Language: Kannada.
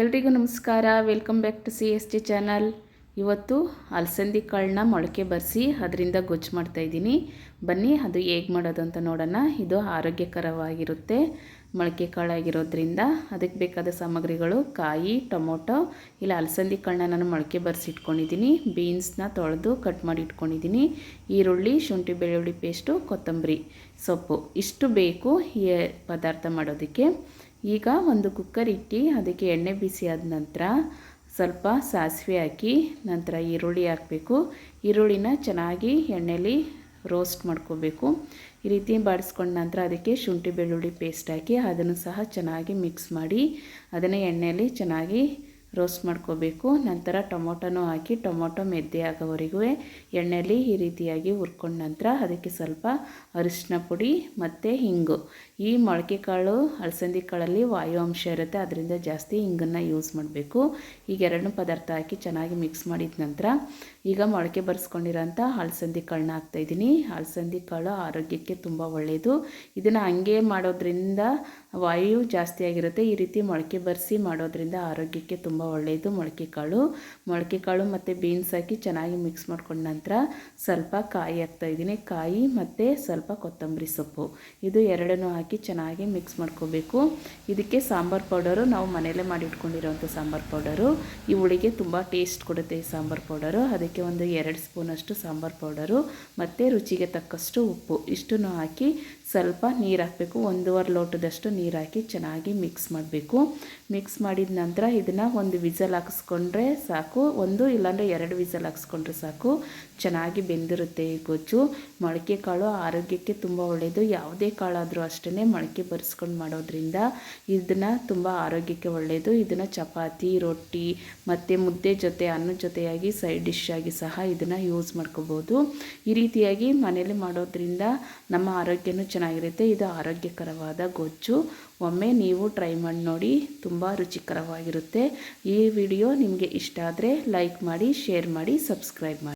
ಎಲ್ರಿಗೂ ನಮಸ್ಕಾರ. Welcome back to C S T channel ಇವತ್ತು ಅಲಸಂದಿ ಕಾಳನ್ನ ಮೊಳಕೆ ಬರೆಸಿ ಅದರಿಂದ ಗೊಜ್ಜು ಮಾಡ್ತಾಯಿದ್ದೀನಿ ಬನ್ನಿ, ಅದು ಹೇಗೆ ಮಾಡೋದು ಅಂತ ನೋಡೋಣ. ಇದು ಆರೋಗ್ಯಕರವಾಗಿರುತ್ತೆ. ಮೊಳಕೆ ಕಾಳಾಗಿರೋದ್ರಿಂದ ಅದಕ್ಕೆ ಬೇಕಾದ ಸಾಮಗ್ರಿಗಳು, ಕಾಯಿ, ಟೊಮೊಟೊ, ಇಲ್ಲ ಅಲಸಂದಿ ಕಾಳನ್ನ ನಾನು ಮೊಳಕೆ ಬರೆಸಿ ಇಟ್ಕೊಂಡಿದ್ದೀನಿ. ಬೀನ್ಸ್ನ ತೊಳೆದು ಕಟ್ ಮಾಡಿ ಇಟ್ಕೊಂಡಿದ್ದೀನಿ. ಈರುಳ್ಳಿ, ಶುಂಠಿ ಬೆಳ್ಳುಳ್ಳಿ ಪೇಸ್ಟು ಕೊತ್ತಂಬರಿ ಸೊಪ್ಪು. ಇಷ್ಟು ಬೇಕು ಈ ಪದಾರ್ಥ ಮಾಡೋದಕ್ಕೆ. ಈಗ ಒಂದು ಕುಕ್ಕರ್ ಇಟ್ಟು ಅದಕ್ಕೆ ಎಣ್ಣೆ ಬಿಸಿ ಆದ ನಂತರ ಸ್ವಲ್ಪ ಸಾಸಿವೆ ಹಾಕಿ ನಂತರ ಈರುಳ್ಳಿ ಹಾಕಬೇಕು. ಈರುಳ್ಳಿನ ಚೆನ್ನಾಗಿ ಎಣ್ಣೆಲಿ ರೋಸ್ಟ್ ಮಾಡ್ಕೋಬೇಕು. ಈ ರೀತಿ ಬಾಡಿಸ್ಕೊಂಡ ನಂತರ ಅದಕ್ಕೆ ಶುಂಠಿ ಬೆಳ್ಳುಳ್ಳಿ ಪೇಸ್ಟ್ ಹಾಕಿ ಅದನ್ನು ಸಹ ಚೆನ್ನಾಗಿ ಮಿಕ್ಸ್ ಮಾಡಿ ಅದನ್ನು ಎಣ್ಣೆಯಲ್ಲಿ ಚೆನ್ನಾಗಿ ರೋಸ್ಟ್ ಮಾಡ್ಕೋಬೇಕು. ನಂತರ ಟೊಮೊಟೊನೂ ಹಾಕಿ ಟೊಮೊಟೊ ಮೆದ್ದೆ ಆಗೋವರೆಗೂ ಎಣ್ಣೆಯಲ್ಲಿ ಈ ರೀತಿಯಾಗಿ ಹುರ್ಕೊಂಡ ನಂತರ ಅದಕ್ಕೆ ಸ್ವಲ್ಪ ಅರಿಶಿನ ಪುಡಿ ಮತ್ತು ಹಿಂಗು. ಈ ಮೊಳಕೆ ಕಾಳು ಅಲಸಂದಿ ಕಾಳಲ್ಲಿ ವಾಯು ಅಂಶ ಇರುತ್ತೆ, ಅದರಿಂದ ಜಾಸ್ತಿ ಹಿಂಗನ್ನು ಯೂಸ್ ಮಾಡಬೇಕು. ಈಗ ಎರಡನ್ನೂ ಪದಾರ್ಥ ಹಾಕಿ ಚೆನ್ನಾಗಿ ಮಿಕ್ಸ್ ಮಾಡಿದ ನಂತರ ಈಗ ಮೊಳಕೆ ಬರ್ಸ್ಕೊಂಡಿರೋಂಥ ಅಲಸಂದಿ ಕಾಳನ್ನ ಹಾಕ್ತಾಯಿದ್ದೀನಿ ಅಲಸಂದಿ ಕಾಳು ಆರೋಗ್ಯಕ್ಕೆ ತುಂಬ ಒಳ್ಳೆಯದು ಇದನ್ನು ಹಂಗೆ ಮಾಡೋದ್ರಿಂದ ವಾಯು ಜಾಸ್ತಿ ಆಗಿರುತ್ತೆ. ಈ ರೀತಿ ಮೊಳಕೆ ಬರೆಸಿ ಮಾಡೋದ್ರಿಂದ ಆರೋಗ್ಯಕ್ಕೆ ತುಂಬ ಒಳ್ಳೆಯದು ಮೊಳಕೆ ಕಾಳು ಮೊಳಕೆ ಕಾಳು ಮತ್ತು ಬೀನ್ಸ್ ಹಾಕಿ ಚೆನ್ನಾಗಿ ಮಿಕ್ಸ್ ಮಾಡ್ಕೊಂಡ ನಂತರ ಸ್ವಲ್ಪ ಕಾಯಿ ಹಾಕ್ತಾಯಿದ್ದೀನಿ ಕಾಯಿ ಮತ್ತು ಸ್ವಲ್ಪ ಕೊತ್ತಂಬರಿ ಸೊಪ್ಪು. ಇದು ಎರಡನ್ನೂ ಹಾಕಿ ಚೆನ್ನಾಗಿ ಮಿಕ್ಸ್ ಮಾಡ್ಕೋಬೇಕು. ಇದಕ್ಕೆ ಸಾಂಬಾರು ಪೌಡರು. ನಾವು ಮನೆಯಲ್ಲೇ ಮಾಡಿ ಇಟ್ಕೊಂಡಿರೋಂಥ ಸಾಂಬಾರು ಪೌಡರು. ಈ ಹುಳಿಗೆ ತುಂಬ ಟೇಸ್ಟ್ ಕೊಡುತ್ತೆ ಈ ಸಾಂಬಾರು ಪೌಡರು. ಅದಕ್ಕೆ ಒಂದು ಎರಡು ಸ್ಪೂನಷ್ಟು ಸಾಂಬಾರು ಪೌಡರು ಮತ್ತು ರುಚಿಗೆ ತಕ್ಕಷ್ಟು ಉಪ್ಪು. ಇಷ್ಟನ್ನು ಹಾಕಿ ಸ್ವಲ್ಪ ನೀರು ಹಾಕಬೇಕು. ಒಂದೂವರೆ ಲೋಟದಷ್ಟು ನೀರು ಹಾಕಿ ಚೆನ್ನಾಗಿ ಮಿಕ್ಸ್ ಮಾಡಬೇಕು. ಮಿಕ್ಸ್ ಮಾಡಿದ ನಂತರ ಇದನ್ನು ಒಂದು ವಿಸಲ್ ಹಾಕಿಸ್ಕೊಂಡ್ರೆ ಸಾಕು. ಒಂದು ಇಲ್ಲಾಂದರೆ ಎರಡು ವಿಸಲ್ ಹಾಕ್ಸ್ಕೊಂಡ್ರೆ ಸಾಕು. ಚೆನ್ನಾಗಿ ಬೆಂದಿರುತ್ತೆ ಈ ಗೊಜ್ಜು. ಮೊಳಕೆ ಕಾಳು ಆರೋಗ್ಯಕ್ಕೆ ತುಂಬ ಒಳ್ಳೆಯದು ಯಾವುದೇ ಕಾಳಾದರೂ ಅಷ್ಟೇ ಮೊಳಕೆ ಬರೆಸ್ಕೊಂಡು ಮಾಡೋದ್ರಿಂದ ಇದನ್ನು ತುಂಬ ಆರೋಗ್ಯಕ್ಕೆ ಒಳ್ಳೆಯದು ಇದನ್ನು ಚಪಾತಿ, ರೊಟ್ಟಿ ಮತ್ತು ಮುದ್ದೆ ಜೊತೆ ಅನ್ನದ ಜೊತೆಯಾಗಿ ಸೈಡ್ ಡಿಶ್ ಆಗಿ ಸಹ ಇದನ್ನು ಯೂಸ್ ಮಾಡ್ಕೋಬೋದು. ಈ ರೀತಿಯಾಗಿ ಮನೇಲಿ ಮಾಡೋದ್ರಿಂದ ನಮ್ಮ ಆರೋಗ್ಯನೂ ಚೆನ್ನಾಗಿರುತ್ತೆ. ಇದು ಆರೋಗ್ಯಕರವಾದ ಗೊಜ್ಜು. ಒಮ್ಮೆ ನೀವು ಟ್ರೈ ಮಾಡಿ ನೋಡಿ ತುಂಬ ರುಚಿಕರವಾಗಿರುತ್ತೆ. ಈ ವಿಡಿಯೋ ನಿಮಗೆ ಇಷ್ಟ ಆದರೆ ಲೈಕ್ ಮಾಡಿ ಶೇರ್ ಮಾಡಿ ಸಬ್ಸ್ಕ್ರೈಬ್ ಮಾಡಿ.